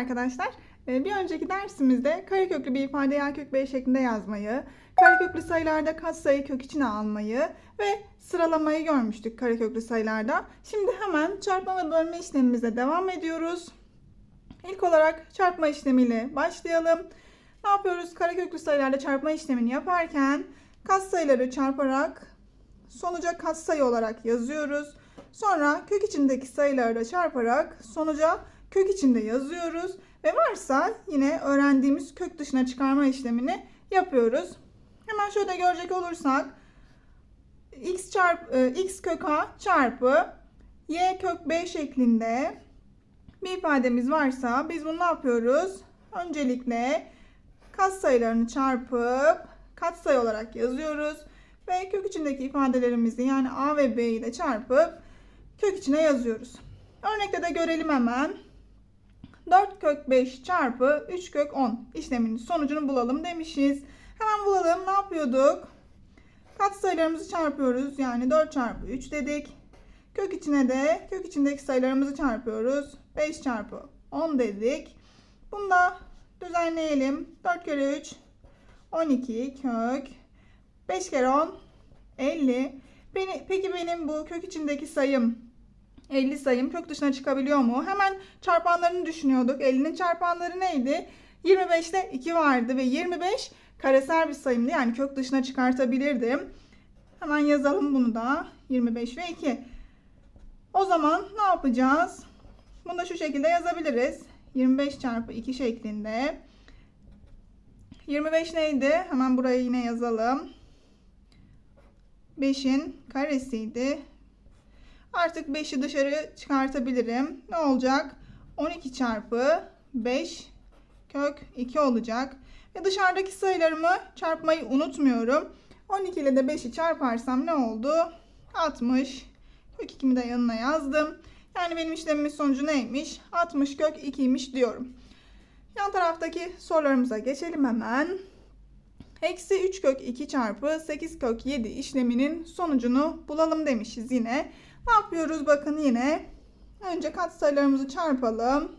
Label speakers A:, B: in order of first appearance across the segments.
A: arkadaşlar. Ee, Bir önceki dersimizde kareköklü bir ifadeyi A kök B şeklinde yazmayı, kareköklü sayılarda katsayı kök içine almayı ve sıralamayı görmüştük kareköklü sayılarda. Şimdi hemen çarpma ve bölme işlemimize devam ediyoruz. İlk olarak çarpma işlemiyle başlayalım. Ne yapıyoruz? Kareköklü sayılarda çarpma işlemini yaparken katsayıları çarparak sonuca katsayı olarak yazıyoruz. Sonra kök içindeki sayıları da çarparak sonuca kök içinde yazıyoruz. Ve varsa yine öğrendiğimiz kök dışına çıkarma işlemini yapıyoruz. Hemen şöyle görecek olursak x çarp e, x kök a çarpı y kök b şeklinde bir ifademiz varsa biz bunu ne yapıyoruz? Öncelikle katsayılarını çarpıp katsayı olarak yazıyoruz ve kök içindeki ifadelerimizi yani a ve b'yi de çarpıp kök içine yazıyoruz. Örnekte de görelim hemen. 4 kök 5 çarpı 3 kök 10 işleminin sonucunu bulalım demişiz. Hemen bulalım. Ne yapıyorduk? Katsayılarımızı çarpıyoruz. Yani 4 çarpı 3 dedik. Kök içine de kök içindeki sayılarımızı çarpıyoruz. 5 çarpı 10 dedik. Bunu da düzenleyelim. 4 kere 3 12 kök 5 kere 10 50. Beni, peki benim bu kök içindeki sayım 50 sayım kök dışına çıkabiliyor mu? Hemen çarpanlarını düşünüyorduk. 50'nin çarpanları neydi? 25'te 2 vardı ve 25 karesel bir sayımdı. Yani kök dışına çıkartabilirdim. Hemen yazalım bunu da. 25 ve 2. O zaman ne yapacağız? Bunu da şu şekilde yazabiliriz. 25 çarpı 2 şeklinde. 25 neydi? Hemen buraya yine yazalım. 5'in karesiydi. Artık 5'i dışarı çıkartabilirim. Ne olacak? 12 çarpı 5 kök 2 olacak. Ve dışarıdaki sayılarımı çarpmayı unutmuyorum. 12 ile de 5'i çarparsam ne oldu? 60. Kök 2'mi de yanına yazdım. Yani benim işlemimin sonucu neymiş? 60 kök 2'ymiş diyorum. Yan taraftaki sorularımıza geçelim hemen. Eksi 3 kök 2 çarpı 8 kök 7 işleminin sonucunu bulalım demişiz yine. Ne yapıyoruz bakın yine. Önce katsayılarımızı çarpalım.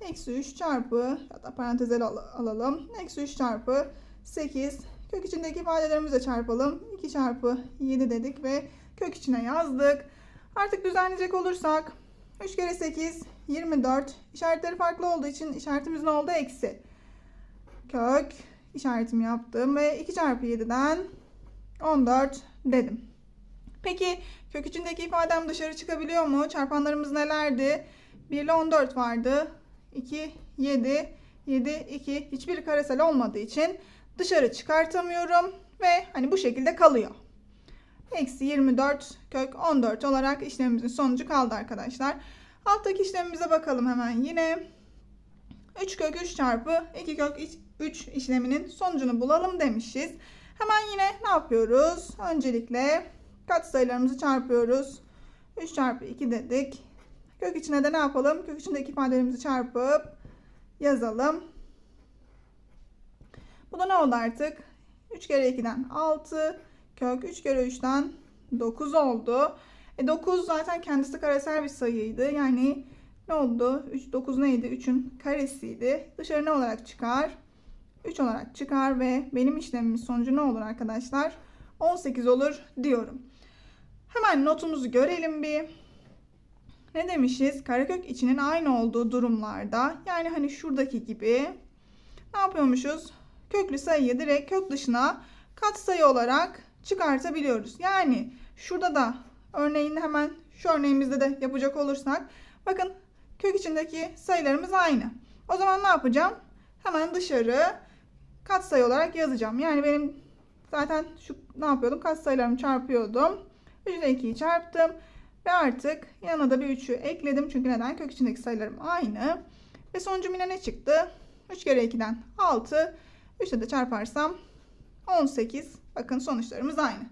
A: Eksi 3 çarpı ya da paranteze al- alalım. Eksi 3 çarpı 8. Kök içindeki ifadelerimizi de çarpalım. 2 çarpı 7 dedik ve kök içine yazdık. Artık düzenleyecek olursak 3 kere 8 24. İşaretleri farklı olduğu için işaretimiz ne oldu? Eksi. Kök işaretimi yaptım ve 2 çarpı 7'den 14 dedim. Peki kök içindeki ifadem dışarı çıkabiliyor mu? Çarpanlarımız nelerdi? 1 ile 14 vardı. 2, 7, 7, 2. Hiçbiri karesel olmadığı için dışarı çıkartamıyorum. Ve hani bu şekilde kalıyor. Eksi 24 kök 14 olarak işlemimizin sonucu kaldı arkadaşlar. Alttaki işlemimize bakalım hemen yine. 3 kök 3 çarpı 2 kök 3 işleminin sonucunu bulalım demişiz. Hemen yine ne yapıyoruz? Öncelikle katsayılarımızı çarpıyoruz. 3 çarpı 2 dedik. Kök içine de ne yapalım? Kök içindeki ifadelerimizi çarpıp yazalım. Bu da ne oldu artık? 3 kere 2'den 6. Kök 3 kere 3'ten 9 oldu. E 9 zaten kendisi karesel bir sayıydı. Yani ne oldu? 3, 9 neydi? 3'ün karesiydi. Dışarı ne olarak çıkar? 3 olarak çıkar ve benim işlemimin sonucu ne olur arkadaşlar? 18 olur diyorum. Hemen notumuzu görelim bir. Ne demişiz? Karekök içinin aynı olduğu durumlarda yani hani şuradaki gibi ne yapıyormuşuz? Köklü sayıyı direkt kök dışına katsayı olarak çıkartabiliyoruz. Yani şurada da örneğin hemen şu örneğimizde de yapacak olursak bakın kök içindeki sayılarımız aynı. O zaman ne yapacağım? Hemen dışarı katsayı olarak yazacağım. Yani benim zaten şu ne yapıyordum? Katsayılarımı çarpıyordum. 3 ile 2'yi çarptım. Ve artık yanına da bir 3'ü ekledim. Çünkü neden? Kök içindeki sayılarım aynı. Ve sonucum yine ne çıktı? 3 kere 2'den 6. 3 ile de çarparsam 18. Bakın sonuçlarımız aynı.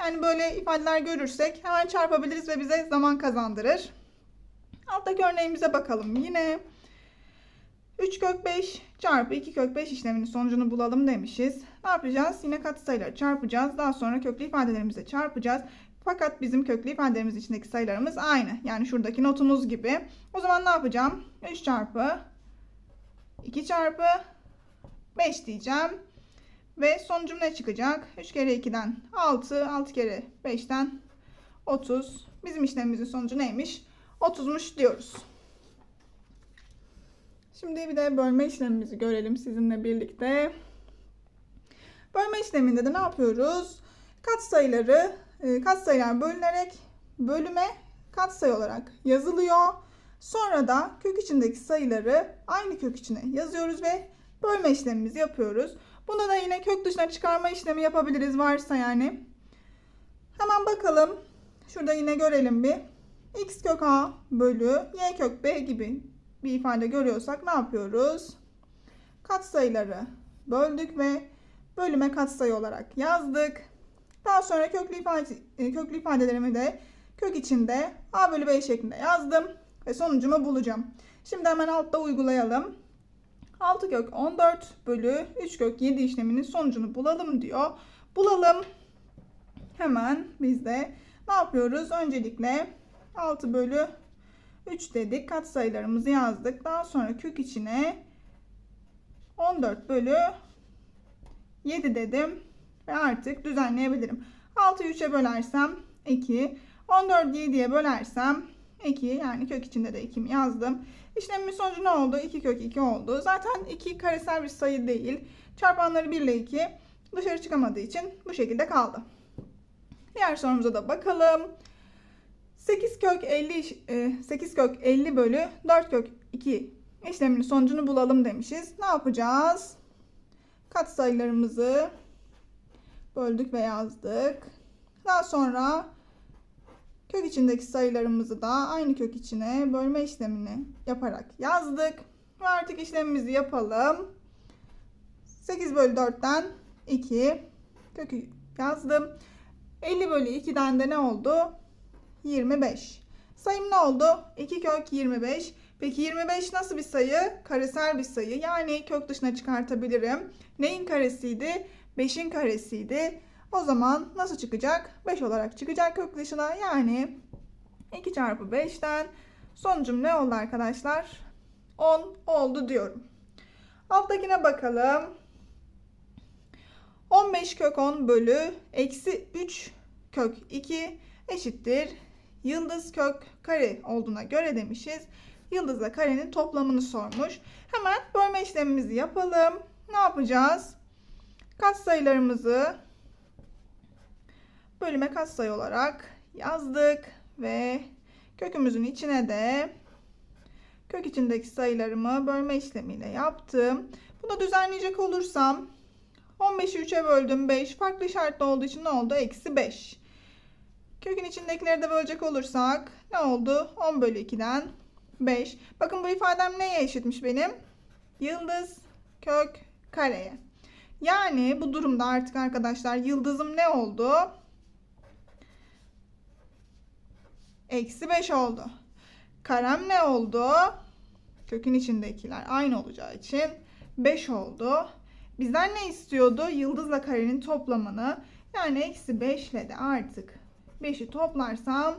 A: Yani böyle ifadeler görürsek hemen çarpabiliriz ve bize zaman kazandırır. Alttaki örneğimize bakalım yine. 3 kök 5 çarpı 2 kök 5 işleminin sonucunu bulalım demişiz. Ne yapacağız? Yine katsayıları çarpacağız. Daha sonra köklü ifadelerimize çarpacağız. Fakat bizim köklü ifadelerimiz içindeki sayılarımız aynı. Yani şuradaki notumuz gibi. O zaman ne yapacağım? 3 çarpı 2 çarpı 5 diyeceğim. Ve sonucum ne çıkacak? 3 kere 2'den 6, 6 kere 5'ten 30. Bizim işlemimizin sonucu neymiş? 30'muş diyoruz. Şimdi bir de bölme işlemimizi görelim sizinle birlikte. Bölme işleminde de ne yapıyoruz? Katsayıları, katsayılar bölünerek bölüme katsayı olarak yazılıyor. Sonra da kök içindeki sayıları aynı kök içine yazıyoruz ve bölme işlemimizi yapıyoruz. Bunda da yine kök dışına çıkarma işlemi yapabiliriz varsa yani. Hemen bakalım. Şurada yine görelim bir. x kök a bölü y kök b gibi bir ifade görüyorsak ne yapıyoruz? Katsayıları böldük ve bölüme katsayı olarak yazdık. Daha sonra köklü, ifade, e, köklü ifadelerimi de kök içinde a bölü b şeklinde yazdım ve sonucumu bulacağım. Şimdi hemen altta uygulayalım. 6 kök 14 bölü 3 kök 7 işleminin sonucunu bulalım diyor. Bulalım. Hemen biz de ne yapıyoruz? Öncelikle 6 bölü 3 dedik. Katsayılarımızı yazdık. Daha sonra kök içine 14 bölü 7 dedim. Ve artık düzenleyebilirim. 6'yı 3'e bölersem 2. 14'ü 7'ye bölersem 2 yani kök içinde de 2'mi yazdım. İşlemimin sonucu ne oldu? 2 kök 2 oldu. Zaten 2 karesel bir sayı değil. Çarpanları 1 ile 2 dışarı çıkamadığı için bu şekilde kaldı. Diğer sorumuza da bakalım. 8 kök 50 8 kök 50 bölü 4 kök 2 işleminin sonucunu bulalım demişiz. Ne yapacağız? Katsayılarımızı böldük ve yazdık. Daha sonra kök içindeki sayılarımızı da aynı kök içine bölme işlemini yaparak yazdık. Ve artık işlemimizi yapalım. 8 bölü 4'ten 2 kökü yazdım. 50 bölü 2'den de ne oldu? 25. Sayım ne oldu? 2 kök 25. Peki 25 nasıl bir sayı? Karesel bir sayı. Yani kök dışına çıkartabilirim. Neyin karesiydi? 5'in karesiydi. O zaman nasıl çıkacak? 5 olarak çıkacak kök. Yani 2 çarpı 5'ten sonucum ne oldu arkadaşlar? 10 oldu diyorum. Alttakine bakalım. 15 kök 10 bölü eksi 3 kök 2 eşittir. Yıldız kök kare olduğuna göre demişiz. Yıldızla karenin toplamını sormuş. Hemen bölme işlemimizi yapalım. Ne yapacağız? Katsayılarımızı bölüme katsayı olarak yazdık ve kökümüzün içine de kök içindeki sayılarımı bölme işlemiyle yaptım. Bunu düzenleyecek olursam 15'i 3'e böldüm 5 farklı işaretli olduğu için ne oldu? Eksi 5. Kökün içindekileri de bölecek olursak ne oldu? 10 bölü 2'den 5. Bakın bu ifadem neye eşitmiş benim? Yıldız kök kareye. Yani bu durumda artık arkadaşlar yıldızım ne oldu? Eksi 5 oldu. Karem ne oldu? Kökün içindekiler aynı olacağı için 5 oldu. Bizden ne istiyordu? Yıldızla karenin toplamını. Yani eksi 5 ile de artık 5'i toplarsam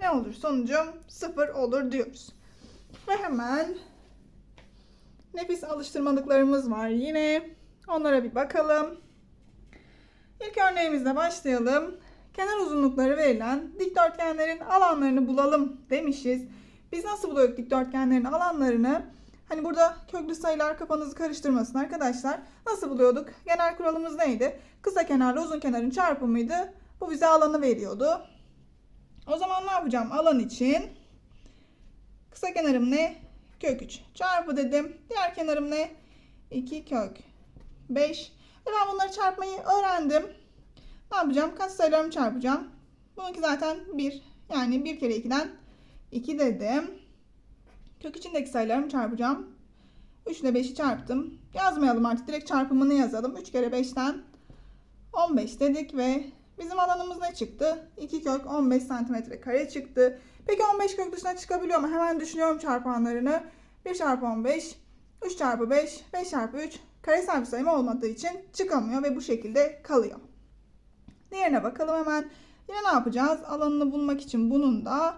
A: ne olur? Sonucum 0 olur diyoruz. Ve hemen nefis alıştırmalıklarımız var yine. Onlara bir bakalım. İlk örneğimizle başlayalım. Kenar uzunlukları verilen dikdörtgenlerin alanlarını bulalım demişiz. Biz nasıl buluyorduk dikdörtgenlerin alanlarını? Hani burada köklü sayılar kafanızı karıştırmasın arkadaşlar. Nasıl buluyorduk? Genel kuralımız neydi? Kısa kenarla uzun kenarın çarpımıydı. Bu bize alanı veriyordu. O zaman ne yapacağım? Alan için kısa kenarım ne? Kök 3 çarpı dedim. Diğer kenarım ne? 2 kök 5. Ve ben bunları çarpmayı öğrendim. Ne yapacağım? Kaç sayılarımı çarpacağım. Bununki zaten 1. Yani 1 kere 2'den 2 dedim. Kök içindeki sayılarımı çarpacağım. 3 ile 5'i çarptım. Yazmayalım artık. Direkt çarpımını yazalım. 3 kere 5'ten 15 dedik ve bizim alanımız ne çıktı? 2 kök 15 santimetre kare çıktı. Peki 15 kök dışına çıkabiliyor mu? Hemen düşünüyorum çarpanlarını. 1 çarpı 15, 3 çarpı 5, 5 çarpı 3 karesel bir sayım olmadığı için çıkamıyor ve bu şekilde kalıyor. Diğerine bakalım hemen. Yine ne yapacağız? Alanını bulmak için bunun da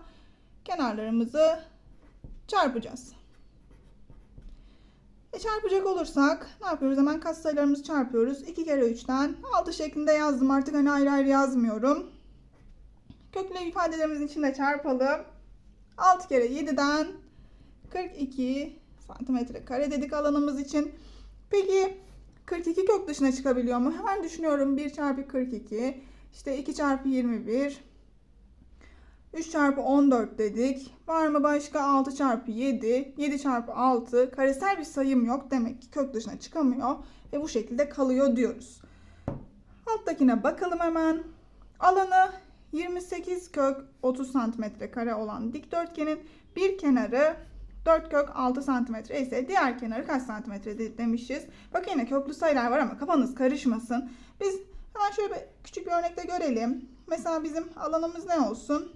A: kenarlarımızı çarpacağız. E çarpacak olursak ne yapıyoruz? Hemen katsayılarımızı çarpıyoruz. 2 kere 3'ten 6 şeklinde yazdım. Artık hani ayrı ayrı yazmıyorum. Köklü ifadelerimizin içinde çarpalım. 6 kere 7'den 42 santimetre kare dedik alanımız için. Peki 42 kök dışına çıkabiliyor mu? Hemen düşünüyorum. 1 çarpı 42. İşte 2 çarpı 21. 3 çarpı 14 dedik. Var mı başka 6 çarpı 7, 7 çarpı 6 karesel bir sayım yok. Demek ki kök dışına çıkamıyor ve bu şekilde kalıyor diyoruz. Alttakine bakalım hemen. Alanı 28 kök 30 santimetre kare olan dikdörtgenin bir kenarı 4 kök 6 santimetre ise diğer kenarı kaç de- demişiz. Bak yine köklü sayılar var ama kafanız karışmasın. Biz hemen şöyle bir küçük bir örnekte görelim. Mesela bizim alanımız ne olsun?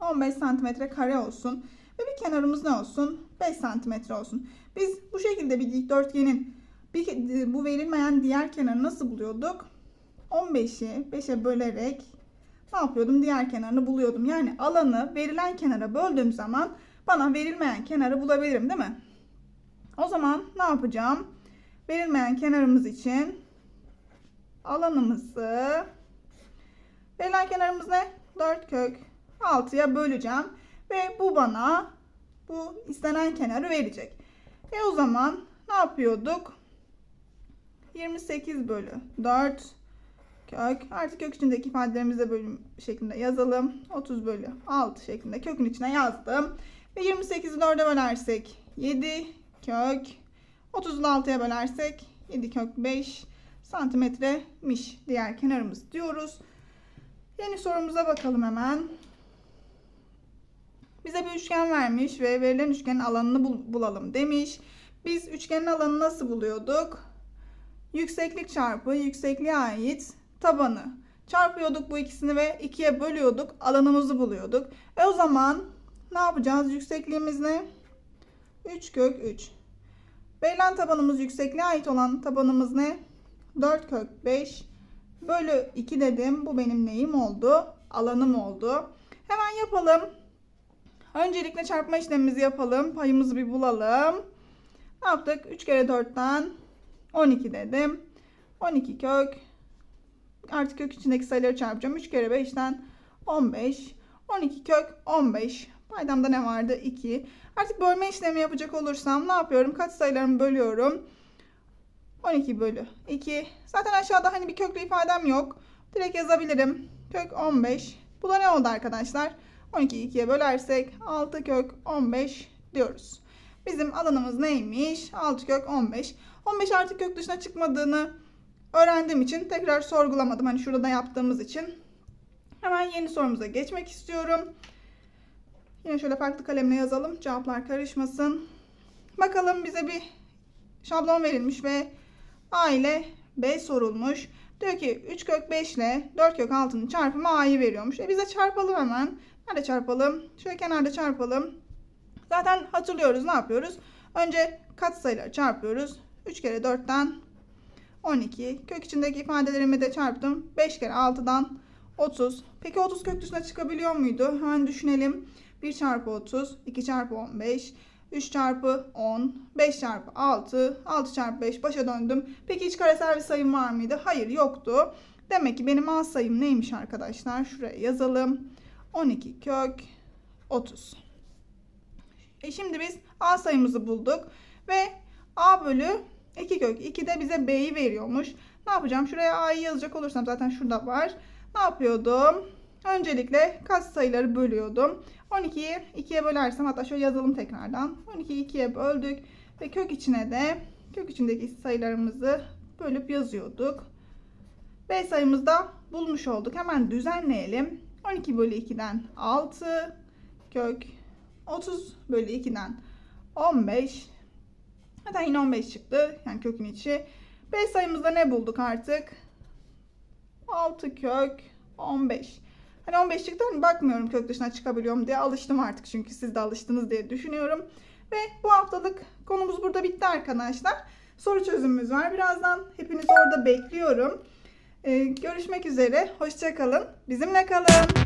A: 15 santimetre kare olsun. Ve bir kenarımız ne olsun? 5 santimetre olsun. Biz bu şekilde bir dikdörtgenin bir, bu verilmeyen diğer kenarı nasıl buluyorduk? 15'i 5'e bölerek ne yapıyordum? Diğer kenarını buluyordum. Yani alanı verilen kenara böldüğüm zaman bana verilmeyen kenarı bulabilirim değil mi? O zaman ne yapacağım? Verilmeyen kenarımız için alanımızı verilen kenarımız ne? 4 kök 6'ya böleceğim ve bu bana bu istenen kenarı verecek. E o zaman ne yapıyorduk? 28 bölü 4 kök artık kök içindeki ifadelerimizi de bölüm şeklinde yazalım. 30 bölü 6 şeklinde kökün içine yazdım. Ve 28'i 4'e bölersek 7 kök 30'u 6'ya bölersek 7 kök 5 santimetremiş diğer kenarımız diyoruz. Yeni sorumuza bakalım hemen. Bize bir üçgen vermiş ve verilen üçgenin alanını bul- bulalım demiş. Biz üçgenin alanını nasıl buluyorduk? Yükseklik çarpı yüksekliğe ait tabanı. Çarpıyorduk bu ikisini ve ikiye bölüyorduk. Alanımızı buluyorduk. E o zaman ne yapacağız? Yüksekliğimiz ne? 3 kök 3. Verilen tabanımız yüksekliğe ait olan tabanımız ne? 4 kök 5 bölü 2 dedim. Bu benim neyim oldu? Alanım oldu. Hemen yapalım. Öncelikle çarpma işlemimizi yapalım. Payımızı bir bulalım. Ne yaptık? 3 kere 4'ten 12 dedim. 12 kök. Artık kök içindeki sayıları çarpacağım. 3 kere 5'ten 15. 12 kök 15. Paydamda ne vardı? 2. Artık bölme işlemi yapacak olursam ne yapıyorum? Kaç sayılarımı bölüyorum? 12 bölü 2. Zaten aşağıda hani bir köklü ifadem yok. Direkt yazabilirim. Kök 15. Bu da ne oldu arkadaşlar? 12'yi 2'ye bölersek 6 kök 15 diyoruz. Bizim alanımız neymiş? 6 kök 15. 15 artık kök dışına çıkmadığını öğrendiğim için tekrar sorgulamadım. Hani şurada yaptığımız için. Hemen yeni sorumuza geçmek istiyorum. Yine şöyle farklı kalemle yazalım. Cevaplar karışmasın. Bakalım bize bir şablon verilmiş ve A ile B sorulmuş. Diyor ki 3 kök 5 ile 4 kök 6'nın çarpımı A'yı veriyormuş. E bize çarpalım hemen. Nerede çarpalım? Şöyle kenarda çarpalım. Zaten hatırlıyoruz ne yapıyoruz? Önce katsayıları çarpıyoruz. 3 kere 4'ten 12. Kök içindeki ifadelerimi de çarptım. 5 kere 6'dan 30. Peki 30 kök dışına çıkabiliyor muydu? Hemen düşünelim. 1 çarpı 30, 2 çarpı 15, 3 çarpı 10, 5 çarpı 6, 6 çarpı 5 başa döndüm. Peki hiç karesel bir sayım var mıydı? Hayır yoktu. Demek ki benim A sayım neymiş arkadaşlar? Şuraya yazalım. 12 kök 30. E şimdi biz A sayımızı bulduk ve A bölü 2 kök 2 de bize B'yi veriyormuş. Ne yapacağım? Şuraya A'yı yazacak olursam zaten şurada var. Ne yapıyordum? Öncelikle kaç sayıları bölüyordum. 12'yi 2'ye bölersem hatta şöyle yazalım tekrardan. 12'yi 2'ye böldük ve kök içine de kök içindeki sayılarımızı bölüp yazıyorduk. B sayımızı da bulmuş olduk. Hemen düzenleyelim. 12 bölü 2'den 6 kök 30 bölü 2'den 15 Hatta yine 15 çıktı. Yani kökün içi. B sayımızda ne bulduk artık? 6 kök 15. Hani 15 çıktı hani bakmıyorum kök dışına çıkabiliyorum diye alıştım artık çünkü siz de alıştınız diye düşünüyorum. Ve bu haftalık konumuz burada bitti arkadaşlar. Soru çözümümüz var. Birazdan hepinizi orada bekliyorum. Ee, görüşmek üzere. Hoşçakalın. Bizimle kalın.